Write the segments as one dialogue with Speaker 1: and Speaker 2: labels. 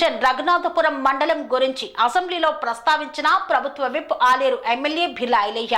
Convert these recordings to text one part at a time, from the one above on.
Speaker 1: Division Raghunathapuram మండలం గురించి అసెంబ్లీలో ప్రస్తావించిన ప్రభుత్వ విప్ ఆలేరు ఎమ్మెల్యే భిల్లా ఐలయ్య.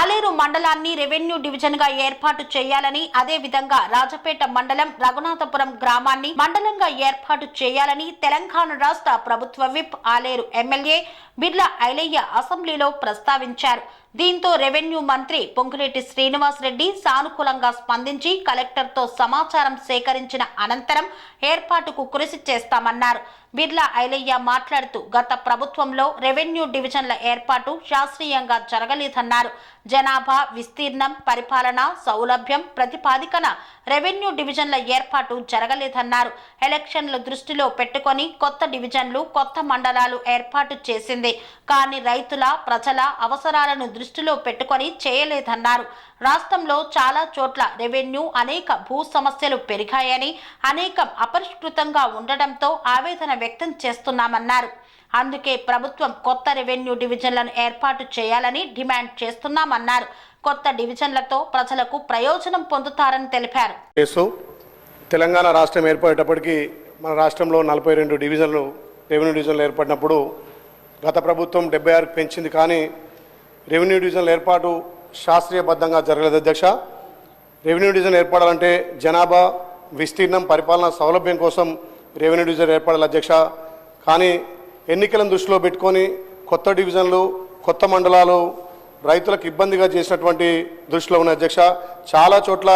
Speaker 1: ఆలేరు మండలాన్ని రెవెన్యూ డివిజన్గా ఏర్పాటు చేయాలని అదే విధంగా రాజపేట మండలం రఘునాథపురం గ్రామాన్ని మండలంగా ఏర్పాటు చేయాలని తెలంగాణ రాష్ట్ర ప్రభుత్వ విప్ ఆలేరు ఎమ్మెల్యే బిర్లా ఐలయ్య అసెంబ్లీలో ప్రస్తావించారు. దీంతో రెవెన్యూ మంత్రి పొంగులేటి శ్రీనివాస్ రెడ్డి సానుకూలంగా స్పందించి కలెక్టర్తో సమాచారం సేకరించిన అనంతరం ఏర్పాటుకు కృషి చేస్తామన్నారు. బిర్లా ఐలయ్య మాట్లాడుతూ గత ప్రభుత్వంలో రెవెన్యూ డివిజన్ల ఏర్పాటు శాస్త్రీయంగా జరగలేదన్నారు. జనాభా విస్తీర్ణం పరిపాలన సౌలభ్యం ప్రతిపాదికన రెవెన్యూ డివిజన్ల ఏర్పాటు జరగలేదన్నారు. ఎలక్షన్ల దృష్టిలో పెట్టుకొని కొత్త డివిజన్లు కొత్త మండలాలు ఏర్పాటు చేసింది. కానీ రైతుల ప్రజల అవసరాలను దృష్టిలో పెట్టుకొని చేయలేదన్నారు. రాష్ట్రంలో చాలా చోట్ల రెవెన్యూ అనేక భూ సమస్యలు పెరిగాయని అనేకం అపరిష్కృతంగా ఉండడంతో ఆవేదన వ్యక్తం చేస్తున్నామన్నారు. అందుకే ప్రభుత్వం కొత్త రెవెన్యూ డివిజన్లను ఏర్పాటు చేయాలని డిమాండ్ చేస్తున్నామన్నారు. కొత్త డివిజన్లతో ప్రజలకు ప్రయోజనం పొందుతారని తెలిపారు.
Speaker 2: తెలంగాణ రాష్ట్రం ఏర్పడేటప్పటికీ మన రాష్ట్రంలో నలభై రెండు డివిజన్లు రెవెన్యూ డివిజన్లు ఏర్పడినప్పుడు గత ప్రభుత్వం డెబ్బై ఆరుకు పెంచింది. కానీ రెవెన్యూ డివిజన్ల ఏర్పాటు శాస్త్రీయబద్ధంగా జరగలేదు అధ్యక్ష. రెవెన్యూ డివిజన్ ఏర్పడాలంటే జనాభా విస్తీర్ణం పరిపాలన సౌలభ్యం కోసం రెవెన్యూ డివిజన్ ఏర్పడాలి అధ్యక్ష. కానీ ఎన్నికలను దృష్టిలో పెట్టుకొని కొత్త డివిజన్లు కొత్త మండలాలు రైతులకు ఇబ్బందిగా చేసినటువంటి దృష్టిలో ఉన్న అధ్యక్ష. చాలా చోట్ల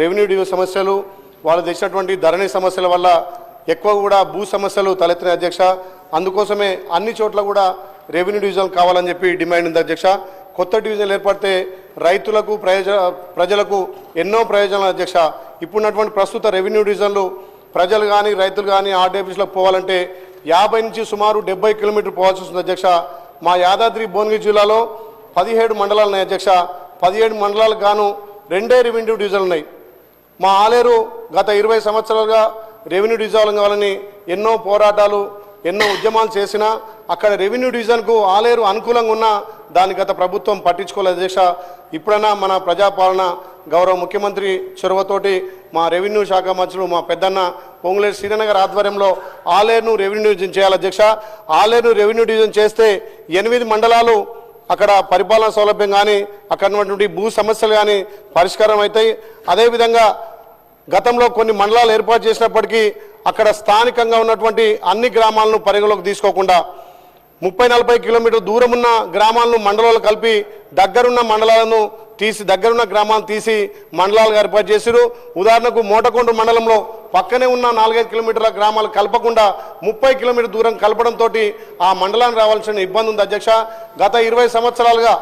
Speaker 2: రెవెన్యూ డివిజన్ సమస్యలు వాళ్ళు తెచ్చినటువంటి ధరణి సమస్యల వల్ల ఎక్కువ కూడా భూ సమస్యలు తలెత్తిన అధ్యక్ష. అందుకోసమే అన్ని చోట్ల కూడా రెవెన్యూ డివిజన్ కావాలని చెప్పి డిమాండ్ ఉంది అధ్యక్ష. కొత్త డివిజన్లు ఏర్పడితే రైతులకు ప్రయోజన ప్రజలకు ఎన్నో ప్రయోజనాలు అధ్యక్ష. ఇప్పుడున్నటువంటి ప్రస్తుత రెవెన్యూ డివిజన్లు ప్రజలు కానీ రైతులు కానీ ఆర్డీ ఆఫీసులకు పోవాలంటే యాభై నుంచి సుమారు డెబ్బై కిలోమీటర్ పోవాల్సి వస్తుంది అధ్యక్ష. మా యాదాద్రి భువనగిరి జిల్లాలో పదిహేడు మండలాలు ఉన్నాయి అధ్యక్ష. పదిహేడు మండలాలకు గాను రెండే రెవెన్యూ డివిజన్లు ఉన్నాయి. మా ఆలేరు గత ఇరవై సంవత్సరాలుగా రెవెన్యూ డివిజన్ కావాలని ఎన్నో పోరాటాలు ఎన్నో ఉద్యమాలు చేసినా అక్కడ రెవెన్యూ డివిజన్కు ఆలేరు అనుకూలంగా ఉన్నా దాని గత ప్రభుత్వం పట్టించుకోలేదు. దేశ ఇప్పుడైనా మన ప్రజాపాలన గౌరవ ముఖ్యమంత్రి చొరవతోటి మా రెవెన్యూ శాఖ మంత్రులు మా పెద్దన్న పొంగులేరు శ్రీనగర్ ఆధ్వర్యంలో ఆలేరును రెవెన్యూ డివిజన్ చేయాలి. అధ్యక్ష ఆలేరును రెవెన్యూ డివిజన్ చేస్తే ఎనిమిది మండలాలు అక్కడ పరిపాలన సౌలభ్యం కానీ అక్కడ భూ సమస్యలు కానీ పరిష్కారం అవుతాయి. అదేవిధంగా గతంలో కొన్ని మండలాలు ఏర్పాటు చేసినప్పటికీ అక్కడ స్థానికంగా ఉన్నటువంటి అన్ని గ్రామాలను పరిగణలోకి తీసుకోకుండా ముప్పై నలభై కిలోమీటర్ దూరం ఉన్న గ్రామాలను మండలాలు కలిపి దగ్గరున్న మండలాలను తీసి దగ్గరున్న గ్రామాలను తీసి మండలాలుగా ఏర్పాటు చేసిరు ఉదాహరణకు మోటకొండ మండలంలో పక్కనే ఉన్న నాలుగైదు కిలోమీటర్ల గ్రామాలు కలపకుండా ముప్పై కిలోమీటర్ దూరం కలపడంతో ఆ మండలానికి రావాల్సిన ఇబ్బంది ఉంది అధ్యక్ష. గత ఇరవై సంవత్సరాలుగా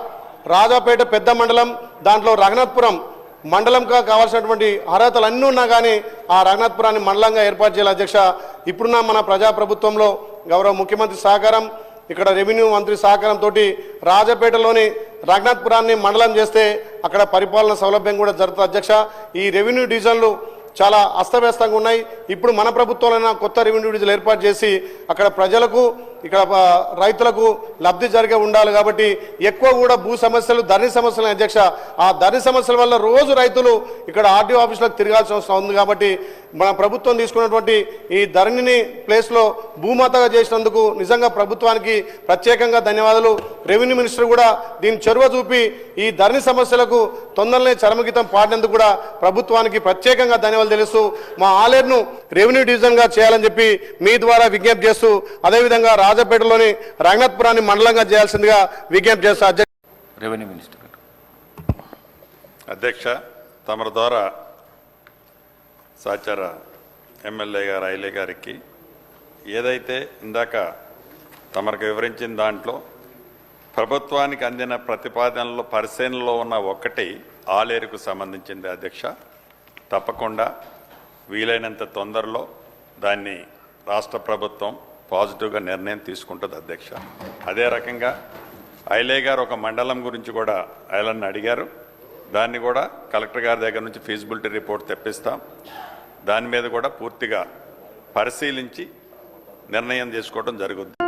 Speaker 2: రాజాపేట పెద్ద మండలం దాంట్లో రఘునాథపురం మండలంగా కావాల్సినటువంటి అర్హతలు అన్నీ ఉన్నా కానీ ఆ రఘునాథ్పురాన్ని మండలంగా ఏర్పాటు చేయాలి అధ్యక్ష. ఇప్పుడున్న మన ప్రజాప్రభుత్వంలో గౌరవ ముఖ్యమంత్రి సహకారం ఇక్కడ రెవెన్యూ మంత్రి సహకారంతో రాజపేటలోని రఘునాథ్పురాన్ని మండలం చేస్తే అక్కడ పరిపాలన సౌలభ్యం కూడా జరుగుతుంది అధ్యక్ష. ఈ రెవెన్యూ డివిజన్లు చాలా అస్తవ్యస్తంగా ఉన్నాయి. ఇప్పుడు మన ప్రభుత్వంలో కొత్త రెవెన్యూ డివిజన్లు ఏర్పాటు చేసి అక్కడ ప్రజలకు ఇక్కడ రైతులకు లబ్ధి జరిగే ఉండాలి కాబట్టి ఎక్కువ కూడా భూ సమస్యలు ధరణి సమస్యలు అధ్యక్ష. ఆ ధరణి సమస్యల వల్ల రోజు రైతులు ఇక్కడ ఆర్డీఓ ఆఫీసులకు తిరగాల్సిన అవసరం ఉంది కాబట్టి మన ప్రభుత్వం తీసుకున్నటువంటి ఈ ధరణిని ప్లేస్లో భూమాతగా చేసినందుకు నిజంగా ప్రభుత్వానికి ప్రత్యేకంగా ధన్యవాదాలు. రెవెన్యూ మినిస్టర్ కూడా దీని చొరవ చూపి ఈ ధరణి సమస్యలకు తొందరనే చరమగీతం పాడినందుకు కూడా ప్రభుత్వానికి ప్రత్యేకంగా ధన్యవాదాలు తెలుస్తూ మా ఆలేరును రెవెన్యూ డివిజన్గా చేయాలని చెప్పి మీ ద్వారా విజ్ఞప్తి చేస్తూ అదేవిధంగా రాజపేటలోని రంగనాథపురాన్ని మండలంగా చేయాల్సిందిగా విజ్ఞప్తి చేస్తూ అధ్యక్ష
Speaker 3: రెవెన్యూ మినిస్టర్ గారు.
Speaker 4: అధ్యక్ష తమరి ద్వారా సాచార ఎమ్మెల్యే గారు ఐలే గారికి ఏదైతే ఇందాక తమరికి వివరించిన దాంట్లో ప్రభుత్వానికి అందిన ప్రతిపాదనలో పరిశీలనలో ఉన్న ఒక్కటి ఆలేరుకు సంబంధించింది అధ్యక్ష. తప్పకుండా వీలైనంత తొందరలో దాన్ని రాష్ట్ర ప్రభుత్వం పాజిటివ్గా నిర్ణయం తీసుకుంటుంది అధ్యక్ష. అదే రకంగా ఐలే గారు ఒక మండలం గురించి కూడా ఐలన్ అడిగారు. దాన్ని కూడా కలెక్టర్ గారి దగ్గర నుంచి ఫీజిబిలిటీ రిపోర్ట్ తెప్పిస్తాం. దాని మీద కూడా పూర్తిగా పరిశీలించి నిర్ణయం తీసుకోవడం జరుగుద్ది.